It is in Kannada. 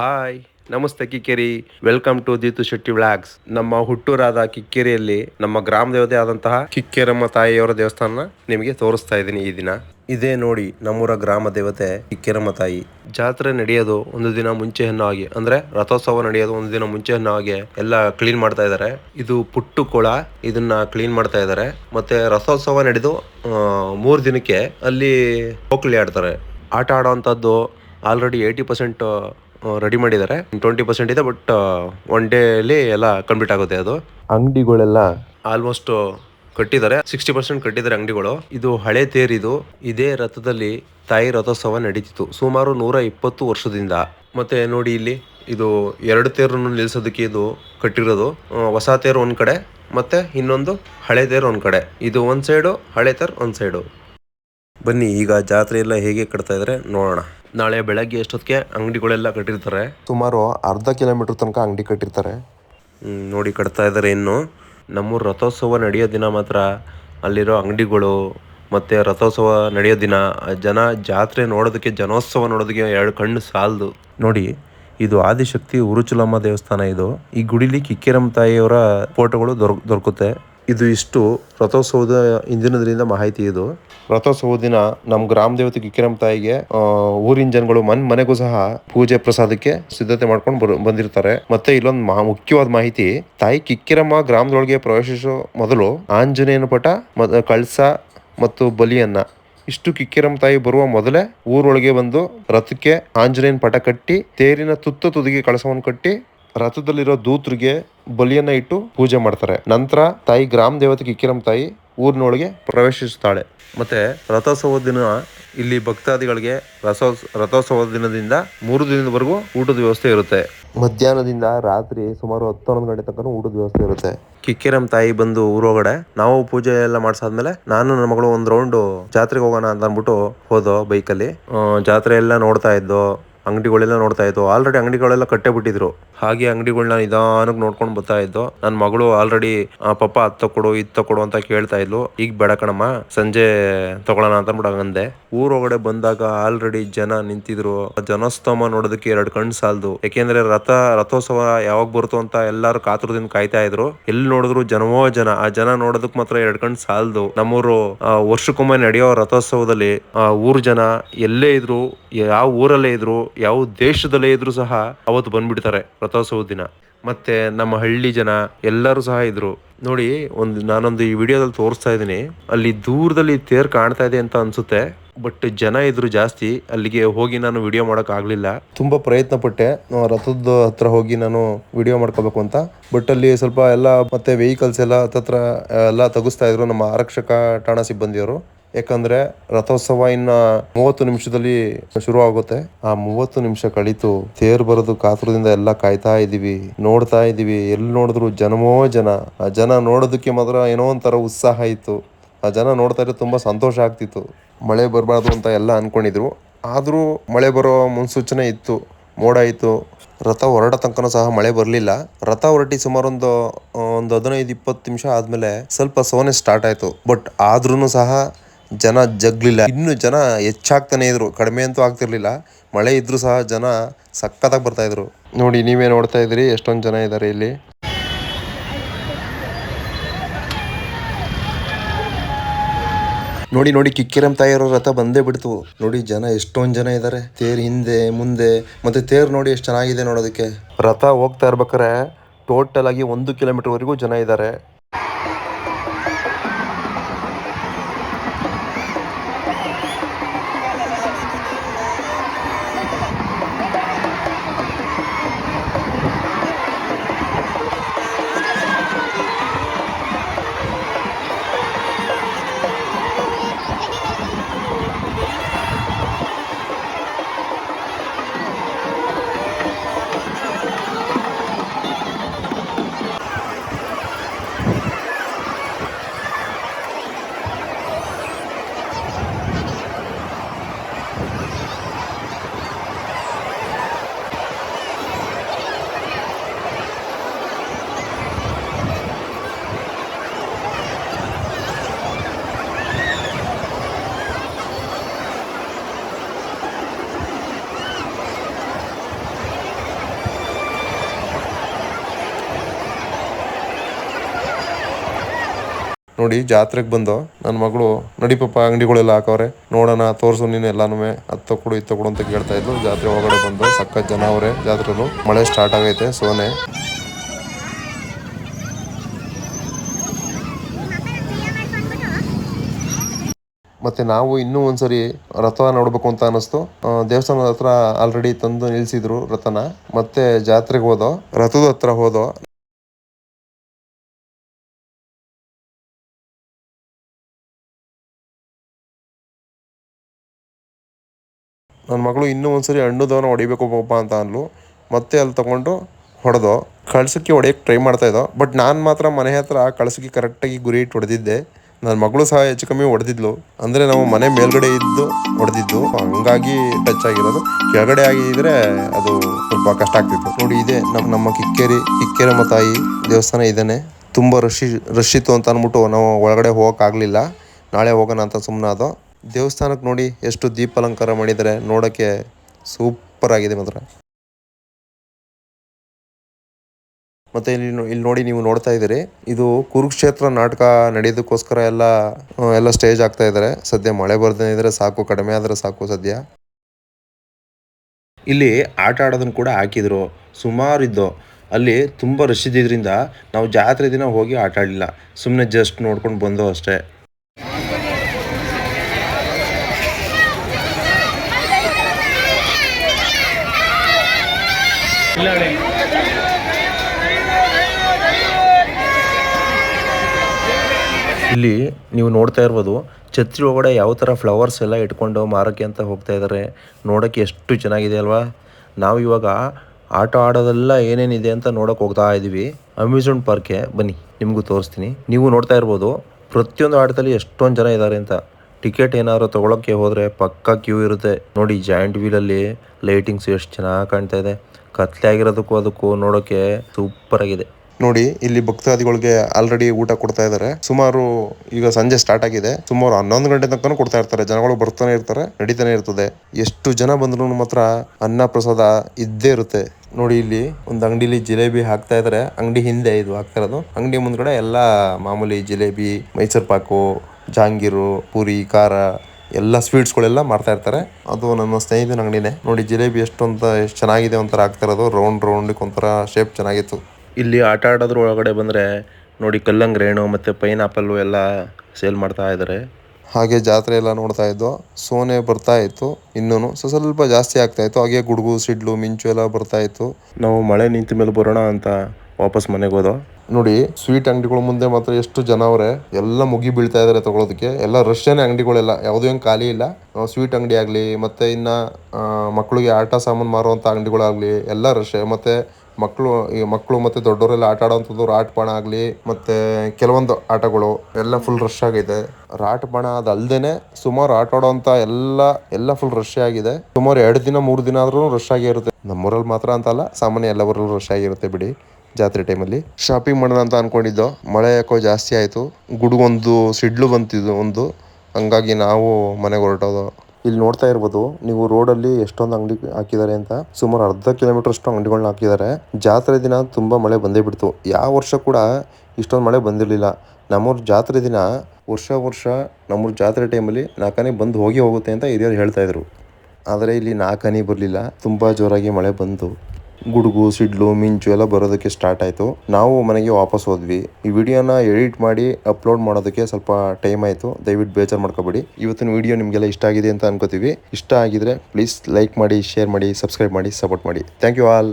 Hi namaste Kikkeri. Welcome to Deetu Shetty vlogs ನಮ್ಮ ಹುಟ್ಟೂರಾದ ಕಿಕ್ಕೇರಿಯಲ್ಲಿ ನಮ್ಮ ಗ್ರಾಮ ದೇವತೆ ಆದಂತಹ ಕಿಕ್ಕೇರಮ್ಮ ತಾಯಿಯವರ ದೇವಸ್ಥಾನ ನಿಮಗೆ ತೋರಿಸ್ತಾ ಇದ್ದೀನಿ ಈ ದಿನ. ಇದೇ ನೋಡಿ ನಮ್ಮೂರ ಗ್ರಾಮ ದೇವತೆ ಕಿಕ್ಕೇರಮ್ಮ ತಾಯಿ. ಜಾತ್ರೆ ನಡೆಯೋದು ಒಂದು ದಿನ ಮುಂಚೆ ಆಗಿ ಅಂದ್ರೆ ರಥೋತ್ಸವ ನಡೆಯೋದು ಒಂದು ದಿನ ಮುಂಚೆ ಆಗಿ ಎಲ್ಲ ಕ್ಲೀನ್ ಮಾಡ್ತಾ ಇದ್ದಾರೆ. ಇದು ಪುಟ್ಟು ಕೊಳ, ಇದನ್ನ ಕ್ಲೀನ್ ಮಾಡ್ತಾ ಇದ್ದಾರೆ. ಮತ್ತೆ ರಥೋತ್ಸವ ನಡೆದು ಮೂರು ದಿನಕ್ಕೆ ಅಲ್ಲಿ ಹೋಕ್ಲಿ ಆಡ್ತಾರೆ. ಆಟ ಆಡೋವಂಥದ್ದು ಆಲ್ರೆಡಿ ಏಯ್ಟಿ ಪರ್ಸೆಂಟ್ ರೆಡಿ ಮಾಡಿದ್ದಾರೆ. ಟ್ವೆಂಟಿ ಪರ್ಸೆಂಟ್ ಇದೆ ಬಟ್ ಒನ್ ಡೇಲಿ ಎಲ್ಲ ಕಂಪ್ಲೀಟ್ ಆಗುತ್ತೆ ಅದು. ಅಂಗಡಿಗಳೆಲ್ಲ? ಆಲ್ಮೋಸ್ಟ್ ಕಟ್ಟಿದ್ದಾರೆ. ಸಿಕ್ಸ್ಟಿ ಪರ್ಸೆಂಟ್ ಕಟ್ಟಿದ್ದಾರೆ ಅಂಗಡಿಗಳು. ಇದು ಹಳೆ ತೇರಿದು ಇದೇ ರಥದಲ್ಲಿ ತಾಯಿ ರಥೋತ್ಸವ ನಡೀತಿತ್ತು. ಸುಮಾರು ನೂರ ಇಪ್ಪತ್ತು ವರ್ಷದಿಂದ. ಮತ್ತೆ ನೋಡಿ ಇಲ್ಲಿ ಇದು ಎರಡು ತೇರನ್ನು ನಿಲ್ಲಿಸೋದಕ್ಕೆ ಇದು ಕಟ್ಟಿರೋದು. ಹೊಸ ತೇರು ಒಂದ್ ಕಡೆ ಮತ್ತೆ ಇನ್ನೊಂದು ಹಳೆ ತೇರು ಒಂದ್ ಕಡೆ. ಇದು ಒಂದ್ ಸೈಡು ಹಳೆ ತೇರು ಒಂದ್ ಸೈಡು ಬನ್ನಿ ಈಗ ಜಾತ್ರೆ ಎಲ್ಲ ಹೇಗೆ ಕಟ್ತಾ ಇದ್ರೆ ನೋಡೋಣ. ನಾಳೆ ಬೆಳಗ್ಗೆ ಎಷ್ಟೊತ್ತಿಗೆ ಅಂಗಡಿಗಳೆಲ್ಲ ಕಟ್ಟಿರ್ತಾರೆ? ಸುಮಾರು ಅರ್ಧ ಕಿಲೋಮೀಟರ್ ತನಕ ಅಂಗಡಿ ಕಟ್ಟಿರ್ತಾರೆ. ನೋಡಿ ಕಟ್ತಾ ಇದ್ದಾರೆ ಇನ್ನು. ನಮ್ಮೂರು ರಥೋತ್ಸವ ನಡೆಯೋ ದಿನ ಮಾತ್ರ ಅಲ್ಲಿರೋ ಅಂಗಡಿಗಳು ಮತ್ತೆ ರಥೋತ್ಸವ ನಡೆಯೋ ದಿನ ಜನ ಜಾತ್ರೆ ನೋಡೋದಕ್ಕೆ ಜನೋತ್ಸವ ನೋಡೋದಕ್ಕೆ ಎರಡು ಕಣ್ಣು ಸಾಲದು. ನೋಡಿ ಇದು ಆದಿಶಕ್ತಿ ಉರುಚುಲಮ್ಮ ದೇವಸ್ಥಾನ ಇದು. ಈ ಗುಡಿಲಿ ಕಿಕ್ಕಿರಮ್ಮ ತಾಯಿಯವರ ಫೋಟೋಗಳು ದೊರ ದೊರಕುತ್ತೆ. ಇದು ಇಷ್ಟು ರಥೋತ್ಸವದ ದಿನದಿಂದ ಮಾಹಿತಿ ಇದು. ರಥೋತ್ಸವ ದಿನ ನಮ್ಮ ಗ್ರಾಮ ದೇವತೆ ಕಿಕ್ಕಿರಮ್ಮ ತಾಯಿಗೆ ಊರಿನ ಜನಗಳು ಮನ್, ಮನೆಗೂ ಸಹ ಪೂಜೆ ಪ್ರಸಾದಕ್ಕೆ ಸಿದ್ಧತೆ ಮಾಡ್ಕೊಂಡು ಬಂದಿರ್ತಾರೆ. ಮತ್ತೆ ಇಲ್ಲೊಂದು ಮುಖ್ಯವಾದ ಮಾಹಿತಿ, ತಾಯಿ ಕಿಕ್ಕಿರಮ್ಮ ಗ್ರಾಮದೊಳಗೆ ಪ್ರವೇಶಿಸೋ ಮೊದಲು ಆಂಜನೇಯನ ಪಟ ಕಳಸ ಮತ್ತು ಬಲಿಯನ್ನ. ಇಷ್ಟು ಕಿಕ್ಕಿರಮ್ಮ ತಾಯಿ ಬರುವ ಮೊದಲೇ ಊರೊಳಗೆ ಬಂದು ರಥಕ್ಕೆ ಆಂಜನೇಯನ ಪಟ ಕಟ್ಟಿ, ತೇರಿನ ತುತ್ತ ತುದಿಗೆ ಕಳಸವನ್ನು ಕಟ್ಟಿ, ರಥದಲ್ಲಿರೋ ದೂತರಿಗೆ ಬಲಿಯನ್ನ ಇಟ್ಟು ಪೂಜೆ ಮಾಡ್ತಾರೆ. ನಂತರ ತಾಯಿ ಗ್ರಾಮ ದೇವತೆ ಕಿಕ್ಕಿರಮ್ ತಾಯಿ ಊರಿನೊಳಗೆ ಪ್ರವೇಶಿಸುತ್ತಾಳೆ. ಮತ್ತೆ ರಥೋತ್ಸವದ ದಿನ ಇಲ್ಲಿ ಭಕ್ತಾದಿಗಳಿಗೆ ರಥೋತ್ಸ ರಥೋತ್ಸವದ ದಿನದಿಂದ ಮೂರು ದಿನದವರೆಗೂ ಊಟದ ವ್ಯವಸ್ಥೆ ಇರುತ್ತೆ. ಮಧ್ಯಾಹ್ನದಿಂದ ರಾತ್ರಿ ಸುಮಾರು ಹತ್ತೊಂದು ಗಂಟೆ ತನಕ ಊಟದ ವ್ಯವಸ್ಥೆ ಇರುತ್ತೆ. ಕಿಕ್ಕಿರಮ್ ತಾಯಿ ಬಂದು ಊರೊಳಗಡೆ, ನಾವು ಪೂಜೆ ಎಲ್ಲ ಮಾಡ್ಸಾದ್ಮೇಲೆ ನಾನು ನನ್ನ ಮಗಳು ಒಂದ್ ರೌಂಡ್ ಜಾತ್ರೆಗೆ ಹೋಗೋಣ ಅಂತ ಅಂದ್ಬಿಟ್ಟು ಹೋದೋ ಬೈಕಲ್ಲಿ ಜಾತ್ರೆ ಎಲ್ಲ ನೋಡ್ತಾ ಇದ್ದೋ ಅಂಗಡಿಗಳೆಲ್ಲ ನೋಡ್ತಾ ಇದ್ದೋ ಆಲ್ರೆಡಿ ಅಂಗಡಿಗಳೆಲ್ಲ ಕಟ್ಟೆ ಬಿಟ್ಟಿದ್ರು ಹಾಗೆ ಅಂಗಡಿಗಳನ್ನ ನಿಧಾನಕ್ಕೆ ನೋಡ್ಕೊಂಡು ಬರ್ತಾ ಇದ್ದೋ ನನ್ನ ಮಗಳು ಆಲ್ರೆಡಿ ಪಪ್ಪ ಅದ್ ಕೊಡು ಇದ್ ತಕೊಡು ಅಂತ ಕೇಳ್ತಾ ಇದ್ಲು. ಈಗ ಬೇಡ ಕಣಮ್ಮ ಸಂಜೆ ತಗೊಳ್ಳೋಣ ಅಂತ ಅಂದ್ಬಿಟ್ಟು ಅಂದೆ ಊರೊಳಗಡೆ ಬಂದಾಗ ಆಲ್ರೆಡಿ ಜನ ನಿಂತಿದ್ರು. ಜನಸ್ತೋಮ ನೋಡೋದಕ್ಕೆ ಎರಡು ಕಣ್ಣು ಸಾಲದು. ಯಾಕೆಂದ್ರೆ ರಥ ರಥೋತ್ಸವ ಯಾವಾಗ ಬರುತ್ತೋ ಅಂತ ಎಲ್ಲಾರು ಕಾತುರದಿಂದ ಕಾಯ್ತಾ ಇದ್ರು. ಎಲ್ಲಿ ನೋಡಿದ್ರು ಜನವೋ ಜನ. ಆ ಜನ ನೋಡೋದಕ್ ಮಾತ್ರ ಎರಡು ಕಣ್ಣು ಸಾಲದು. ನಮ್ಮೂರು ಆ, ವರ್ಷಕ್ಕೊಮ್ಮೆ ನಡೆಯೋ ರಥೋತ್ಸವದಲ್ಲಿ ಆ, ಊರ್ ಜನ ಎಲ್ಲೇ ಇದ್ರು ಯಾವ ಊರಲ್ಲೇ ಇದ್ರು ಯಾವ ದೇಶದಲ್ಲೇ ಇದ್ರು ಸಹ ಅವತ್ತು ಬಂದ್ಬಿಡ್ತಾರೆ ರಥೋತ್ಸವ ದಿನ. ಮತ್ತೆ ನಮ್ಮ ಹಳ್ಳಿ ಜನ ಎಲ್ಲರೂ ಸಹ ಇದ್ರು. ನೋಡಿ, ಒಂದು ನಾನೊಂದು ಈ ವಿಡಿಯೋದಲ್ಲಿ ತೋರಿಸ್ತಾ ಇದ್ದೀನಿ. ಅಲ್ಲಿ ದೂರದಲ್ಲಿ ತೇರ್ ಕಾಣ್ತಾ ಇದೆ ಅಂತ ಅನ್ಸುತ್ತೆ. ಬಟ್ ಜನ ಇದ್ರು ಜಾಸ್ತಿ. ಅಲ್ಲಿಗೆ ಹೋಗಿ ನಾನು ವಿಡಿಯೋ ಮಾಡಕ್ ಆಗ್ಲಿಲ್ಲ. ತುಂಬಾ ಪ್ರಯತ್ನ ಪಟ್ಟೆ. ರಥದ ಹತ್ರ ಹೋಗಿ ನಾನು ವಿಡಿಯೋ ಮಾಡ್ಕೋಬೇಕು ಅಂತ. ಬಟ್ ಅಲ್ಲಿ ಸ್ವಲ್ಪ ಎಲ್ಲ ಮತ್ತೆ ವೆಹಿಕಲ್ಸ್ ಎಲ್ಲ ಹತ್ರ ಎಲ್ಲ ತಗಸ್ತಾ ಇದ್ರು. ನಮ್ಮ ಆರಕ್ಷಕ ಠಾಣಾ ಸಿಬ್ಬಂದಿಯವರು. ಯಾಕಂದ್ರೆ ರಥೋತ್ಸವ ಇನ್ನ ಮೂವತ್ತು ನಿಮಿಷದಲ್ಲಿ ಶುರು ಆಗುತ್ತೆ ಆ ಮೂವತ್ತು ನಿಮಿಷ ಕಳೀತು. ತೇರ್ ಬರೋದು ಕಾತುರದಿಂದ ಎಲ್ಲ ಕಾಯ್ತಾ ಇದೀವಿ ನೋಡ್ತಾ ಇದೀವಿ ಎಲ್ಲಿ ನೋಡಿದ್ರು ಜನಮೋ ಜನ. ಆ ಜನ ನೋಡೋದಕ್ಕೆ ಮಾತ್ರ ಏನೋ ಒಂಥರ ಉತ್ಸಾಹ ಇತ್ತು. ಆ ಜನ ನೋಡ್ತಾ ಇದ್ರೆ ತುಂಬಾ ಸಂತೋಷ ಆಗ್ತಿತ್ತು. ಮಳೆ ಬರಬಾರ್ದು ಅಂತ ಎಲ್ಲ ಅನ್ಕೊಂಡಿದ್ರು. ಆದರೂ ಮಳೆ ಬರೋ ಮುನ್ಸೂಚನೆ ಇತ್ತು. ಮೋಡ ಇತ್ತು. ರಥ ಹೊರಡ ತನಕನೂ ಸಹ ಮಳೆ ಬರಲಿಲ್ಲ. ರಥ ಹೊರಟಿ ಸುಮಾರು ಒಂದು ಒಂದು ಹದಿನೈದು, ಇಪ್ಪತ್ತು ನಿಮಿಷ ಆದಮೇಲೆ ಸ್ವಲ್ಪ ಸೋನೆ ಸ್ಟಾರ್ಟ್ ಆಯಿತು. ಬಟ್ ಆದ್ರೂ ಸಹ ಜನ ಜಗ್ಲಿಲ್ಲ. ಇನ್ನು ಜನ ಹೆಚ್ಚಾಗ್ತಾನೆ ಇದ್ರು. ಕಡಿಮೆ ಅಂತೂ ಆಗ್ತಿರ್ಲಿಲ್ಲ. ಮಳೆ ಇದ್ರು ಸಹ ಜನ ಸಖತ್ತಾಗಿ ಬರ್ತಾ ಇದ್ರು. ನೋಡಿ, ನೀವೇ ನೋಡ್ತಾ ಇದ್ರಿ ಎಷ್ಟೊಂದು ಜನ ಇದ್ದಾರೆ ಇಲ್ಲಿ. ನೋಡಿ ನೋಡಿ, ಕಿಕ್ಕಿರಂ ತಾಯಿರೋ ರಥ ಬಂದೇ ಬಿಡ್ತು. ನೋಡಿ, ಜನ ಎಷ್ಟೊಂದು ಜನ ಇದ್ದಾರೆ ತೇರ್ ಹಿಂದೆ, ಮುಂದೆ. ಮತ್ತೆ ತೇರ್ ನೋಡಿ ಎಷ್ಟು ಚೆನ್ನಾಗಿದೆ ನೋಡೋದಕ್ಕೆ. ರಥ ಹೋಗ್ತಾ ಇರ್ಬೇಕಾರೆ ಟೋಟಲ್ ಆಗಿ ಒಂದು ಕಿಲೋಮೀಟರ್ ವರೆಗೂ ಜನ ಇದ್ದಾರೆ ನೋಡಿ, ಜಾತ್ರೆಗೆ ಬಂದು ನನ್ನ ಮಗಳು ನಡಿ ಪಪ್ಪ ಅಂಗಡಿಗಳೆಲ್ಲ ಹಾಕವ್ರೆ, ನೋಡೋಣ, ತೋರ್ಸು ನೀನು ಎಲ್ಲಾನು ಅತ್ತ ಕೊಡು ಇತ್ತ ಕೊಡು ಅಂತ ಕೇಳ್ತಾ ಇದ್ರು ಜಾತ್ರೆ ಒಳಗಡೆ ಬಂದು ಸಖತ್ ಜನ ಅವರೇ, ಜಾತ್ರೆನು ಮಳೆ ಸ್ಟಾರ್ಟ್ ಆಗೈತೆ, ಸೋನೆ. ಮತ್ತೆ ನಾವು ಇನ್ನೂ ಒಂದ್ಸರಿ ರಥ ನೋಡ್ಬೇಕು ಅಂತ ಅನಿಸ್ತು ದೇವಸ್ಥಾನದ ಹತ್ರ ಆಲ್ರೆಡಿ ತಂದು ನಿಲ್ಸಿದ್ರು ರಥನ. ಮತ್ತೆ ಜಾತ್ರೆಗೆ ಹೋದೋ, ರಥದ ಹತ್ರ ಹೋದೋ ನನ್ನ ಮಗಳು ಇನ್ನೂ ಒಂದ್ಸರಿ ಹಣ್ಣುದವನ ಹೊಡಿಬೇಕು ಪಾಪ ಅಂತ ಅನ್ಲು ಮತ್ತೆ ಅಲ್ಲಿ ತಗೊಂಡು ಹೊಡೆದು ಕಳ್ಸಕ್ಕೆ ಹೊಡೆಯಕ್ಕೆ ಟ್ರೈ ಮಾಡ್ತಾ ಇದ್ದೋ. ಬಟ್ ನಾನು ಮಾತ್ರ ಮನೆ ಹತ್ರ ಕಳ್ಸಕ್ಕೆ ಕರೆಕ್ಟಾಗಿ ಗುರಿ ಇಟ್ಟು ಹೊಡೆದಿದ್ದೆ. ನನ್ನ ಮಗಳು ಸಹ ಹೆಚ್ಚು ಕಮ್ಮಿ ಹೊಡೆದಿದ್ಲು. ಅಂದರೆ ನಾವು ಮನೆ ಮೇಲ್ಗಡೆ ಇದ್ದು ಹೊಡೆದಿದ್ದು. ಹಂಗಾಗಿ ಟಚ್ ಆಗಿರೋದು. ಕೆಳಗಡೆ ಆಗಿದ್ರೆ ಅದು ಸ್ವಲ್ಪ ಕಷ್ಟ ಆಗ್ತಿತ್ತು. ನೋಡಿ ಇದೆ ನಮ್ಮ ನಮ್ಮ ಕಿಕ್ಕೇರಿ ಕಿಕ್ಕೇರಮ್ಮ ತಾಯಿ ದೇವಸ್ಥಾನ ಇದ್ದಾನೆ ತುಂಬ ರಶ್ ರಶ್ ಅಂತ ಅಂದ್ಬಿಟ್ಟು ನಾವು ಒಳಗಡೆ ಹೋಗೋಕ್ಕಾಗಲಿಲ್ಲ. ನಾಳೆ ಹೋಗೋಣ ಅಂತ ಸುಮ್ಮನೆ ಅದು ದೇವಸ್ಥಾನಕ್ಕೆ ನೋಡಿ ಎಷ್ಟು ದೀಪ ಅಲಂಕಾರ ಮಾಡಿದ್ದಾರೆ, ನೋಡೋಕ್ಕೆ ಸೂಪರ್ ಆಗಿದೆ ಮಾತ್ರ. ಮತ್ತೆ ಇಲ್ಲಿ ಇಲ್ಲಿ ನೋಡಿ ನೀವು ನೋಡ್ತಾ ಇದ್ದೀರಿ, ಇದು ಕುರುಕ್ಷೇತ್ರ ನಾಟಕ ನಡೆಯೋದಕ್ಕೋಸ್ಕರ ಎಲ್ಲ ಎಲ್ಲ ಸ್ಟೇಜ್ ಆಗ್ತಾ ಇದ್ದಾರೆ. ಸದ್ಯ ಮಳೆ ಬರ್ದೇ ಇದ್ರೆ ಸಾಕು, ಕಡಿಮೆ ಆದರೆ ಸಾಕು ಸದ್ಯ. ಇಲ್ಲಿ ಆಟ ಆಡೋದನ್ನು ಕೂಡ ಹಾಕಿದ್ರು, ಸುಮಾರು ಇದ್ದು. ಅಲ್ಲಿ ತುಂಬ ರಶ್ ಇದ್ದಿದ್ದರಿಂದ ನಾವು ಜಾತ್ರೆ ದಿನ ಹೋಗಿ ಆಟ ಆಡಲಿಲ್ಲ. ಸುಮ್ಮನೆ ಜಸ್ಟ್ ನೋಡ್ಕೊಂಡು ಬಂದೋ ಅಷ್ಟೇ. ಇಲ್ಲಿ ನೀವು ನೋಡ್ತಾ ಇರ್ಬೋದು, ಛತ್ರಿ ಒಳಗಡೆ ಯಾವ ಥರ ಫ್ಲವರ್ಸ್ ಎಲ್ಲ ಇಟ್ಕೊಂಡು ಮಾರೋಕ್ಕೆ ಅಂತ ಹೋಗ್ತಾ ಇದ್ದಾರೆ ನೋಡೋಕ್ಕೆ ಎಷ್ಟು ಚೆನ್ನಾಗಿದೆ ಅಲ್ವಾ? ನಾವು ಇವಾಗ ಆಟ ಆಡೋದೆಲ್ಲ ಏನೇನಿದೆ ಅಂತ ನೋಡೋಕೆ ಹೋಗ್ತಾ ಇದ್ದೀವಿ ಅಮ್ಯೂಸ್ಮೆಂಟ್ ಪಾರ್ಕ್ಗೆ ಬನ್ನಿ, ನಿಮಗೂ ತೋರಿಸ್ತೀನಿ. ನೀವು ನೋಡ್ತಾ ಇರ್ಬೋದು, ಪ್ರತಿಯೊಂದು ಆಟದಲ್ಲಿ ಎಷ್ಟೊಂದು ಜನ ಇದ್ದಾರೆ ಅಂತ. ಟಿಕೆಟ್ ಏನಾದ್ರು ತೊಗೊಳಕ್ಕೆ ಹೋದರೆ ಪಕ್ಕ ಕ್ಯೂ ಇರುತ್ತೆ. ನೋಡಿ ಜಾಯಿಂಟ್ ವೀಲಲ್ಲಿ ಲೈಟಿಂಗ್ಸ್ ಎಷ್ಟು ಚೆನ್ನಾಗಿ ಕಾಣ್ತಾ ಇದೆ. ಕತ್ಲೆ ಆಗಿರೋದಕ್ಕೂ ಅದಕ್ಕೂ ನೋಡೋಕೆ ಸೂಪರ್ ಆಗಿದೆ. ನೋಡಿ, ಇಲ್ಲಿ ಭಕ್ತಾದಿಗಳಿಗೆ ಆಲ್ರೆಡಿ ಊಟ ಕೊಡ್ತಾ ಇದ್ದಾರೆ ಸುಮಾರು ಈಗ ಸಂಜೆ ಸ್ಟಾರ್ಟ್ ಆಗಿದೆ. ಸುಮಾರು ಹನ್ನೊಂದು ಗಂಟೆ ತನಕ ಕೊಡ್ತಾ ಇರ್ತಾರೆ. ಜನಗಳು ಬರ್ತಾನೆ ಇರ್ತಾರೆ, ನಡೀತಾನೆ ಇರ್ತದೆ. ಎಷ್ಟು ಜನ ಬಂದ್ರು ಮಾತ್ರ ಅನ್ನ ಪ್ರಸಾದ ಇದ್ದೇ ಇರುತ್ತೆ. ನೋಡಿ, ಇಲ್ಲಿ ಒಂದು ಅಂಗಡಿಲಿ ಜಿಲೇಬಿ ಹಾಕ್ತಾ ಇದಾರೆ. ಅಂಗಡಿ ಹಿಂದೆ ಇದು ಹಾಕ್ತಾ ಇರೋದು. ಅಂಗಡಿ ಮುಂದ್ಗಡೆ ಎಲ್ಲ ಮಾಮೂಲಿ ಜಿಲೇಬಿ, ಮೈಸೂರು ಪಾಕು, ಜಾಂಗೀರು, ಪುರಿ, ಖಾರ ಎಲ್ಲ ಸ್ವೀಟ್ಸ್ಗಳೆಲ್ಲ ಮಾಡ್ತಾ ಇರ್ತಾರೆ. ಅದು ನನ್ನ ಸ್ನೇಹಿತನ ಅಂಗಡಿನೇ. ನೋಡಿ ಜಿಲೇಬಿ ಎಷ್ಟು ಅಂತ ಎಷ್ಟು ಚೆನ್ನಾಗಿದೆ ಒಂಥರ ಆಗ್ತಾ ಇರೋದು. ರೌಂಡ್ ರೌಂಡಿಗೆ ಒಂಥರ ಶೇಪ್ ಚೆನ್ನಾಗಿತ್ತು. ಇಲ್ಲಿ ಆಟ ಆಡೋದ್ರ ಒಳಗಡೆ ಬಂದರೆ ನೋಡಿ ಕಲ್ಲಂಗಡಿ ಹಣ್ಣು ಮತ್ತು ಪೈನಾಪಲ್ಲು ಎಲ್ಲ ಸೇಲ್ ಮಾಡ್ತಾ ಇದ್ದಾರೆ ಹಾಗೆ ಜಾತ್ರೆ ಎಲ್ಲ ನೋಡ್ತಾ ಇದ್ದು ಸೋನೆ ಬರ್ತಾ ಇತ್ತು ಇನ್ನೂ ಸ್ವಲ್ಪ ಜಾಸ್ತಿ ಆಗ್ತಾ ಇತ್ತು. ಹಾಗೆ ಗುಡುಗು ಸಿಡ್ಲು ಮಿಂಚು ಎಲ್ಲ ಬರ್ತಾ ಇತ್ತು. ನಾವು ಮಳೆ ನಿಂತ ಮೇಲೆ ಬರೋಣ ಅಂತ ವಾಪಸ್ ಮನೆಗೆ ಹೋದೋ. ನೋಡಿ ಸ್ವೀಟ್ ಅಂಗಡಿಗಳ ಮುಂದೆ ಮಾತ್ರ ಎಷ್ಟು ಜನ ಅವ್ರೆ, ಎಲ್ಲ ಮುಗಿ ಬೀಳ್ತಾ ಇದಾರೆ ತಗೊಳೋದಕ್ಕೆ. ಎಲ್ಲ ರಷ್ಯನ್ ಅಂಗಡಿಗಳೆಲ್ಲ, ಯಾವುದೂ ಏನು ಖಾಲಿ ಇಲ್ಲ. ಸ್ವೀಟ್ ಅಂಗಡಿ ಆಗಲಿ, ಮತ್ತೆ ಇನ್ನ ಮಕ್ಕಳಿಗೆ ಆಟ ಸಾಮಾನು ಮಾರುವಂಥ ಅಂಗಡಿಗಳಾಗಲಿ, ಎಲ್ಲ ರಶ್ ಮತ್ತೆ ಮಕ್ಕಳು ಈ ಮಕ್ಕಳು ಮತ್ತೆ ದೊಡ್ಡವರೆಲ್ಲ ಆಟ ಆಡೋವಂಥದ್ದು ರಾಟ್ ಬಾಣ ಆಗಲಿ, ಮತ್ತೆ ಕೆಲವೊಂದು ಆಟಗಳು, ಎಲ್ಲ ಫುಲ್ ರಶ್ ಆಗಿದೆ ರಾಟ್ ಬಾಣ ಅದಲ್ದೇನೆ ಸುಮಾರು ಆಟ ಆಡೋವಂಥ ಎಲ್ಲ ಎಲ್ಲ ಫುಲ್ ರಶ್ ಆಗಿದೆ. ಸುಮಾರು ಎರಡು ದಿನ, ಮೂರು ದಿನ ಆದ್ರೂ ರಶ್ ಆಗಿರುತ್ತೆ ನಮ್ಮೂರಲ್ಲಿ ಮಾತ್ರ ಅಂತಲ್ಲ ಸಾಮಾನ್ಯ ಎಲ್ಲ ಊರಲ್ಲೂ ರಶ್ ಆಗಿರುತ್ತೆ ಬಿಡಿ. ಜಾತ್ರೆ ಟೈಮಲ್ಲಿ ಶಾಪಿಂಗ್ ಮಾಡೋಣ ಅಂತ ಅನ್ಕೊಂಡಿದ್ದೋ, ಮಳೆ ಯಾಕೋ ಜಾಸ್ತಿ ಆಯಿತು, ಗುಡುಗೊಂದು ಸಿಡ್ಲು ಬಂತಿದ್ದು ಒಂದು, ಹಂಗಾಗಿ ನಾವು ಮನೆಗೆ ಹೊರಟೋದು. ಇಲ್ಲಿ ನೋಡ್ತಾ ಇರ್ಬೋದು, ನೀವು ರೋಡಲ್ಲಿ ಎಷ್ಟೊಂದು ಅಂಗಡಿ ಹಾಕಿದ್ದಾರೆ ಅಂತ. ಸುಮಾರು ಅರ್ಧ ಕಿಲೋಮೀಟರ್ ಅಷ್ಟು ಅಂಗಡಿಗಳನ್ನ ಹಾಕಿದ್ದಾರೆ. ಜಾತ್ರೆ ದಿನ ತುಂಬ ಮಳೆ ಬಂದೇ ಬಿಡ್ತು. ಯಾವ ವರ್ಷ ಕೂಡ ಇಷ್ಟೊಂದು ಮಳೆ ಬಂದಿರಲಿಲ್ಲ. ನಮ್ಮೂರ ಜಾತ್ರೆ ದಿನ ವರ್ಷ ವರ್ಷ ನಮ್ಮೂರ ಜಾತ್ರೆ ಟೈಮಲ್ಲಿ ನಾಲ್ಕನೇ ಬಂದು ಹೋಗಿ ಹೋಗುತ್ತೆ ಅಂತ ಹಿರಿಯರು ಹೇಳ್ತಾ ಇದ್ರು. ಆದರೆ ಇಲ್ಲಿ ನಾಲ್ಕನೇ ಬರಲಿಲ್ಲ. ತುಂಬ ಜೋರಾಗಿ ಮಳೆ ಬಂತು. ಗುಡುಗು, ಸಿಡ್ಲು, ಮಿಂಚು ಎಲ್ಲ ಬರೋದಕ್ಕೆ ಸ್ಟಾರ್ಟ್ ಆಯಿತು. ನಾವು ಮನೆಗೆ ವಾಪಸ್ ಹೋದ್ವಿ. ಈ ವಿಡಿಯೋನ ಎಡಿಟ್ ಮಾಡಿ ಅಪ್ಲೋಡ್ ಮಾಡೋದಕ್ಕೆ ಸ್ವಲ್ಪ ಟೈಮ್ ಆಯಿತು. ದಯವಿಟ್ಟು ಬೇಜಾರು ಮಾಡ್ಕೋಬೇಡಿ. ಇವತ್ತಿನ ವಿಡಿಯೋ ನಿಮಗೆಲ್ಲ ಇಷ್ಟ ಆಗಿದೆ ಅಂತ ಅನ್ಕೋತೀವಿ. ಇಷ್ಟ ಆಗಿದ್ರೆ ಪ್ಲೀಸ್ ಲೈಕ್ ಮಾಡಿ ಶೇರ್ ಮಾಡಿ ಸಬ್ಸ್ಕ್ರೈಬ್ ಮಾಡಿ ಸಪೋರ್ಟ್ ಮಾಡಿ. Thank you all